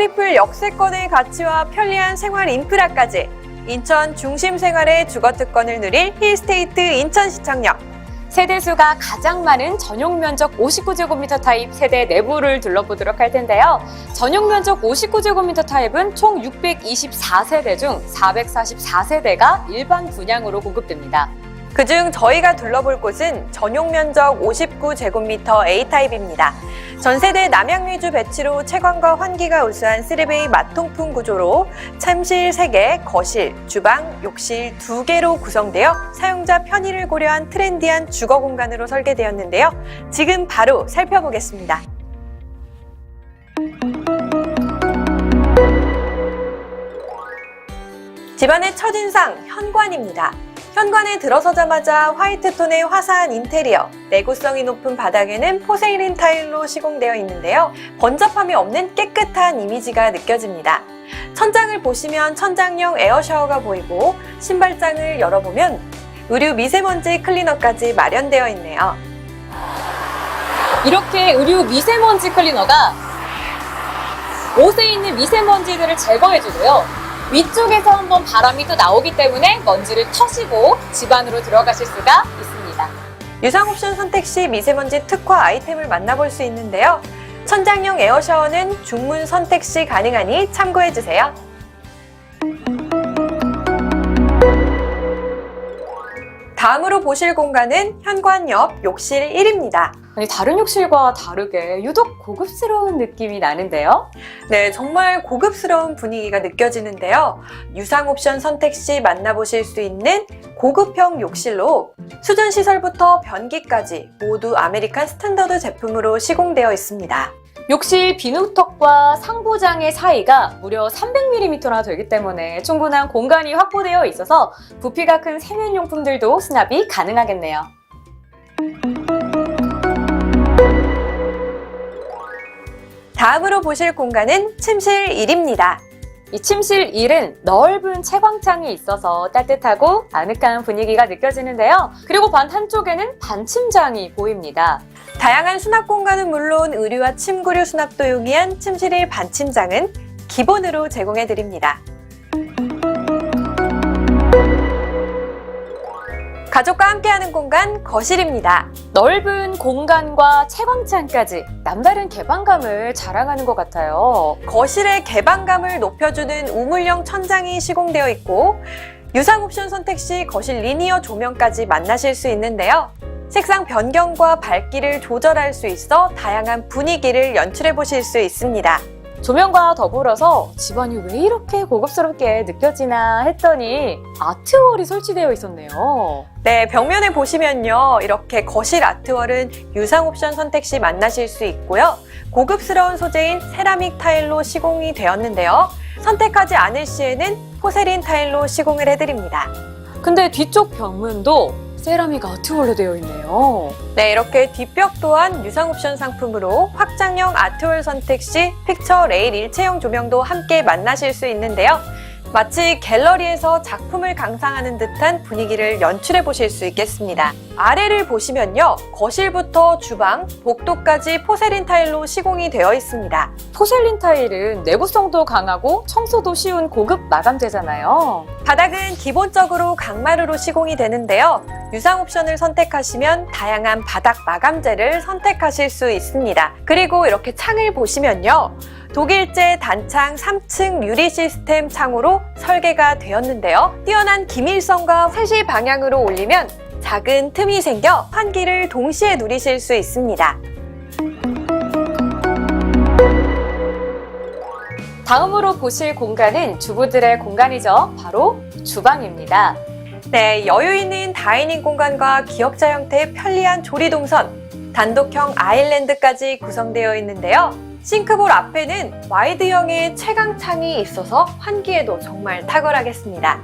트리플 역세권의 가치와 편리한 생활 인프라까지 인천 중심 생활의 주거 특권을 누릴 힐스테이트 인천시청역. 세대수가 가장 많은 전용 면적 59제곱미터 타입 세대 내부를 둘러보도록 할 텐데요. 전용 면적 59제곱미터 타입은 총 624세대 중 444세대가 일반 분양으로 공급됩니다. 그중 저희가 둘러볼 곳은 전용 면적 59제곱미터 A타입입니다. 전세대 남양 위주 배치로 채광과 환기가 우수한 3베이 마통풍 구조로 침실 3개, 거실, 주방, 욕실 2개로 구성되어 사용자 편의를 고려한 트렌디한 주거 공간으로 설계되었는데요. 지금 바로 살펴보겠습니다. 집안의 첫인상 현관입니다. 현관에 들어서자마자 화이트톤의 화사한 인테리어, 내구성이 높은 바닥에는 포세일린 타일로 시공되어 있는데요. 번잡함이 없는 깨끗한 이미지가 느껴집니다. 천장을 보시면 천장형 에어 샤워가 보이고 신발장을 열어보면 의류 미세먼지 클리너까지 마련되어 있네요. 이렇게 의류 미세먼지 클리너가 옷에 있는 미세먼지들을 제거해주고요. 위쪽에서 한번 바람이 또 나오기 때문에 먼지를 터시고 집 안으로 들어가실 수가 있습니다. 유상 옵션 선택 시 미세먼지 특화 아이템을 만나볼 수 있는데요. 천장형 에어 샤워는 중문 선택 시 가능하니 참고해 주세요. 다음으로 보실 공간은 현관 옆 욕실 1입니다. 아니, 다른 욕실과 다르게 유독 고급스러운 느낌이 나는데요. 네, 정말 고급스러운 분위기가 느껴지는데요. 유상 옵션 선택 시 만나보실 수 있는 고급형 욕실로 수전 시설부터 변기까지 모두 아메리칸 스탠더드 제품으로 시공되어 있습니다. 욕실 비누턱과 상부장의 사이가 무려 300mm나 되기 때문에 충분한 공간이 확보되어 있어서 부피가 큰 세면용품들도 수납이 가능하겠네요. 다음으로 보실 공간은 침실 1입니다. 이 침실 1은 넓은 채광창이 있어서 따뜻하고 아늑한 분위기가 느껴지는데요. 그리고 반 한쪽에는 반침장이 보입니다. 다양한 수납 공간은 물론 의류와 침구류 수납도 용이한 침실 1 반침장은 기본으로 제공해 드립니다. 가족과 함께하는 공간 거실입니다. 넓은 공간과 채광창까지 남다른 개방감을 자랑하는 것 같아요. 거실의 개방감을 높여주는 우물형 천장이 시공되어 있고 유상 옵션 선택 시 거실 리니어 조명까지 만나실 수 있는데요. 색상 변경과 밝기를 조절할 수 있어 다양한 분위기를 연출해 보실 수 있습니다. 조명과 더불어서 집안이 왜 이렇게 고급스럽게 느껴지나 했더니 아트월이 설치되어 있었네요. 네, 벽면에 보시면요. 이렇게 거실 아트월은 유상 옵션 선택 시 만나실 수 있고요. 고급스러운 소재인 세라믹 타일로 시공이 되었는데요. 선택하지 않을 시에는 포세린 타일로 시공을 해드립니다. 근데 뒤쪽 벽면도 세라믹 아트월로 되어 있네요. 네, 이렇게 뒷벽 또한 유상 옵션 상품으로 확장형 아트월 선택 시 픽처 레일 일체형 조명도 함께 만나실 수 있는데요. 마치 갤러리에서 작품을 감상하는 듯한 분위기를 연출해 보실 수 있겠습니다. 아래를 보시면요. 거실부터 주방, 복도까지 포세린 타일로 시공이 되어 있습니다. 포셀린 타일은 내구성도 강하고 청소도 쉬운 고급 마감재잖아요. 바닥은 기본적으로 강마루로 시공이 되는데요. 유상 옵션을 선택하시면 다양한 바닥 마감재를 선택하실 수 있습니다. 그리고 이렇게 창을 보시면요. 독일제 단창 3층 유리 시스템 창으로 설계가 되었는데요. 뛰어난 기밀성과 세시 방향으로 올리면 작은 틈이 생겨 환기를 동시에 누리실 수 있습니다. 다음으로 보실 공간은 주부들의 공간이죠. 바로 주방입니다. 네, 여유 있는 다이닝 공간과 기역자 형태의 편리한 조리 동선, 단독형 아일랜드까지 구성되어 있는데요. 싱크볼 앞에는 와이드형의 채광창이 있어서 환기에도 정말 탁월하겠습니다.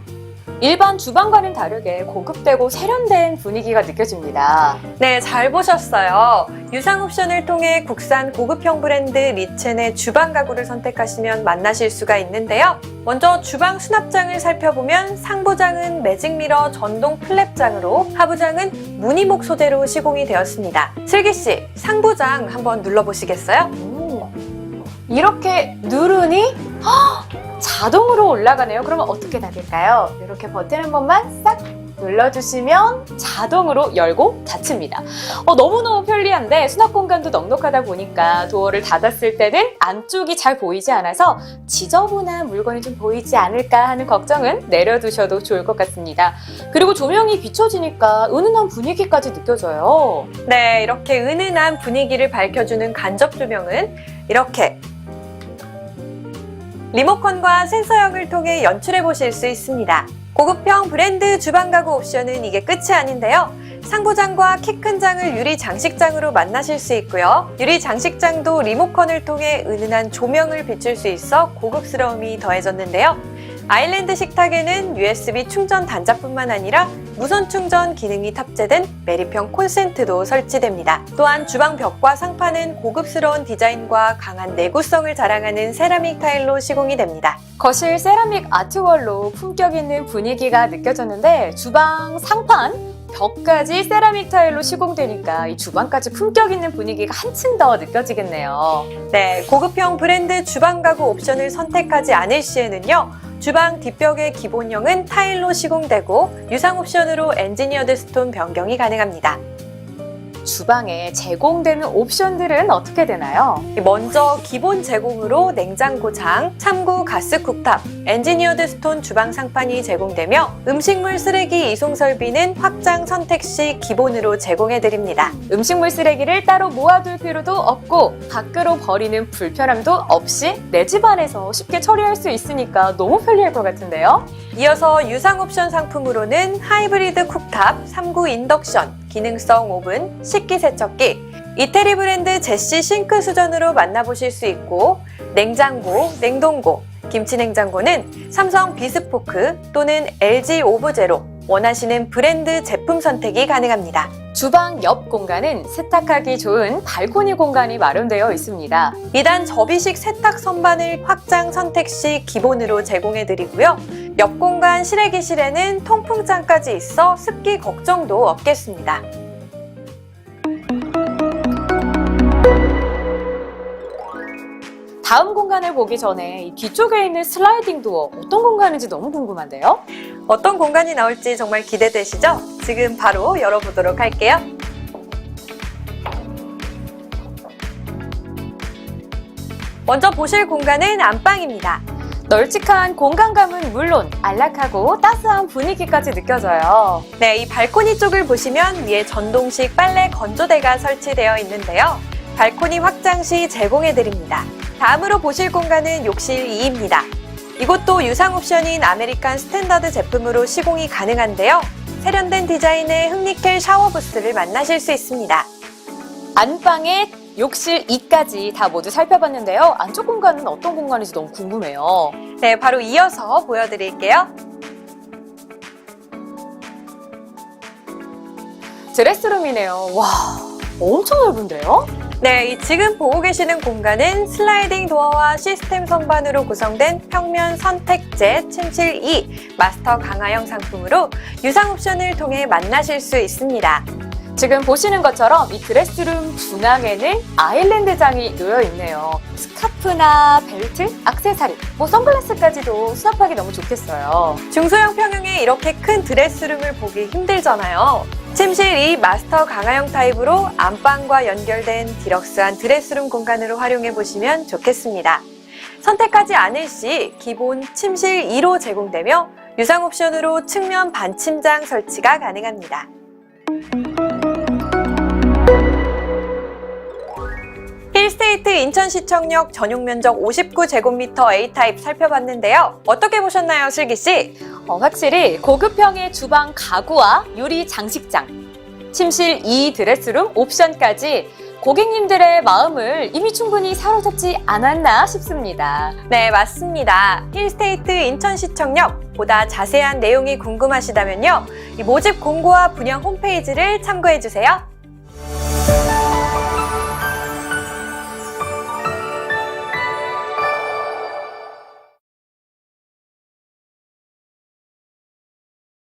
일반 주방과는 다르게 고급되고 세련된 분위기가 느껴집니다. 네, 잘 보셨어요. 유상 옵션을 통해 국산 고급형 브랜드 리첸의 주방 가구를 선택하시면 만나실 수가 있는데요. 먼저 주방 수납장을 살펴보면 상부장은 매직미러 전동 플랩장으로 하부장은 무늬목 소재로 시공이 되었습니다. 슬기 씨, 상부장 한번 눌러보시겠어요? 오, 이렇게 누르니 헉, 자동으로 올라가네요. 그러면 어떻게 닫을까요? 이렇게 버튼 한 번만 싹 눌러주시면 자동으로 열고 닫힙니다. 어, 너무너무 편리한데 수납 공간도 넉넉하다 보니까 도어를 닫았을 때는 안쪽이 잘 보이지 않아서 지저분한 물건이 좀 보이지 않을까 하는 걱정은 내려두셔도 좋을 것 같습니다. 그리고 조명이 비춰지니까 은은한 분위기까지 느껴져요. 네, 이렇게 은은한 분위기를 밝혀주는 간접 조명은 이렇게 리모컨과 센서형을 통해 연출해 보실 수 있습니다. 고급형 브랜드 주방 가구 옵션은 이게 끝이 아닌데요. 상부장과 키 큰 장을 유리 장식장으로 만나실 수 있고요. 유리 장식장도 리모컨을 통해 은은한 조명을 비출 수 있어 고급스러움이 더해졌는데요. 아일랜드 식탁에는 USB 충전 단자뿐만 아니라 무선 충전 기능이 탑재된 메리평 콘센트도 설치됩니다. 또한 주방 벽과 상판은 고급스러운 디자인과 강한 내구성을 자랑하는 세라믹 타일로 시공이 됩니다. 거실 세라믹 아트월로 품격 있는 분위기가 느껴졌는데 주방 상판 벽까지 세라믹 타일로 시공되니까 이 주방까지 품격 있는 분위기가 한층 더 느껴지겠네요. 네, 고급형 브랜드 주방 가구 옵션을 선택하지 않을 시에는요. 주방 뒷벽의 기본형은 타일로 시공되고 유상 옵션으로 엔지니어드 스톤 변경이 가능합니다. 주방에 제공되는 옵션들은 어떻게 되나요? 먼저 기본 제공으로 냉장고 장, 참고 가스 쿡탑, 엔지니어드 스톤 주방 상판이 제공되며 음식물 쓰레기 이송 설비는 확장 선택 시 기본으로 제공해 드립니다. 음식물 쓰레기를 따로 모아둘 필요도 없고 밖으로 버리는 불편함도 없이 내 집 안에서 쉽게 처리할 수 있으니까 너무 편리할 것 같은데요? 이어서 유상 옵션 상품으로는 하이브리드 쿡탑, 3구 인덕션, 기능성 오븐, 식기세척기, 이태리 브랜드 제시 싱크 수전으로 만나보실 수 있고 냉장고, 냉동고, 김치냉장고는 삼성 비스포크 또는 LG 오브제로 원하시는 브랜드 제품 선택이 가능합니다. 주방 옆 공간은 세탁하기 좋은 발코니 공간이 마련되어 있습니다. 2단 접이식 세탁 선반을 확장 선택 시 기본으로 제공해 드리고요. 옆 공간 실외기실에는 통풍장까지 있어 습기 걱정도 없겠습니다. 다음 공간을 보기 전에 이 뒤쪽에 있는 슬라이딩 도어 어떤 공간인지 너무 궁금한데요? 어떤 공간이 나올지 정말 기대되시죠? 지금 바로 열어보도록 할게요. 먼저 보실 공간은 안방입니다. 널찍한 공간감은 물론 안락하고 따스한 분위기까지 느껴져요. 네, 이 발코니 쪽을 보시면 위에 전동식 빨래 건조대가 설치되어 있는데요. 발코니 확장 시 제공해 드립니다. 다음으로 보실 공간은 욕실 2입니다. 이곳도 유상 옵션인 아메리칸 스탠다드 제품으로 시공이 가능한데요. 세련된 디자인의 흑니켈 샤워 부스를 만나실 수 있습니다. 안방에 욕실 2까지 다 모두 살펴봤는데요. 안쪽 공간은 어떤 공간인지 너무 궁금해요. 네, 바로 이어서 보여드릴게요. 드레스룸이네요. 와, 엄청 넓은데요? 네, 이 지금 보고 계시는 공간은 슬라이딩 도어와 시스템 선반으로 구성된 평면 선택제 침실 2 마스터 강화형 상품으로 유상 옵션을 통해 만나실 수 있습니다. 지금 보시는 것처럼 이 드레스룸 중앙에는 아일랜드장이 놓여 있네요. 스카프나 벨트, 악세사리, 뭐 선글라스까지도 수납하기 너무 좋겠어요. 중소형 평형의 이렇게 큰 드레스룸을 보기 힘들잖아요. 침실 2 마스터 강화형 타입으로 안방과 연결된 디럭스한 드레스룸 공간으로 활용해 보시면 좋겠습니다. 선택하지 않을 시 기본 침실 2로 제공되며 유상 옵션으로 측면 반침장 설치가 가능합니다. 힐스테이트 인천시청역 전용 면적 59제곱미터 A타입 살펴봤는데요. 어떻게 보셨나요, 슬기씨? 어, 확실히 고급형의 주방 가구와 유리 장식장, 침실 2 드레스룸 옵션까지 고객님들의 마음을 이미 충분히 사로잡지 않았나 싶습니다. 네, 맞습니다. 힐스테이트 인천시청역 보다 자세한 내용이 궁금하시다면요. 이 모집 공고와 분양 홈페이지를 참고해 주세요.